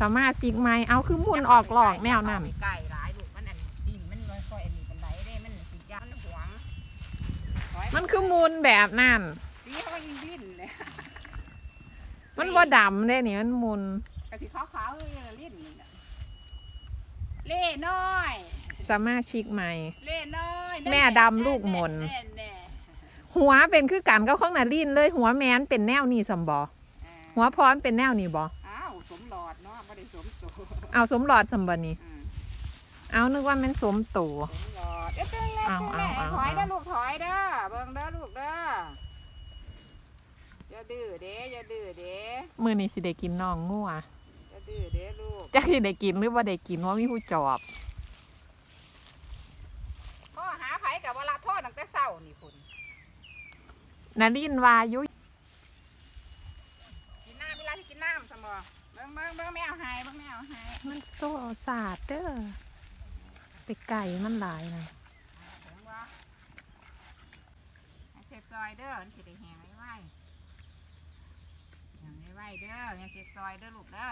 สมาชิกใหม่เอาคือมุนออกหลอกแนวนั้นไก่หลายลูกมันอันดินมันค่อยๆอันนี้เป็นไรเด้มันสิยานหวงมันคือมุนแบบนั้นสีเขาก็ยิงดิ้นเลยมันบ่ดำเด้นี่มันมุนกะสีขาวๆเลยลิ้นนี่น่ะเล่น้อยสมาชิกใหม่ เล่น้อย แม่ดำลูกมนแน่แน่หัวเป็นคือกันก็ข้องนาลินเลยหัวแมนเป็นแนวนี้สมบออ่าหัวพร้อมเป็นแนวนี้บออ้าว สมหลอดเนาะไม่ได้สมโตเอาสมหลอดสมบนี่อืมเอานึกว่ามันสมตูสมหลอดเอ้ยเป็นแล้วเอาเป็นแล้วเอาเอา ถอยเด้อลูกถอยเด้อเบิ่งเด้อลูกเด้ออย่าดื้อเด้อย่าดื้อเด้มือนี้สิได้กินน้องงัวอย่าดื้อเด้ลูกจักสิได้กินหรือว่าได้กินว่ามีผู้จอบ พ่อหาไผกับเวลาโทษตั้งแต่เช้านี่พุ่นนาลินวาอยุ กินน้ำเวลาที่กินน้ำสมอเบิ่งเบิ่งเบิ่งไม่เอาหายเบิ่งไม่เอาหายมันโซ่สาดเด้อไปไก่มันหลายนะถึงว่าให้เสพซอยเด้อมันสิได้แห้งไว้ไว้แห้งไว้ไว้เด้อให้เสพซอยเด้อลูกเด้อ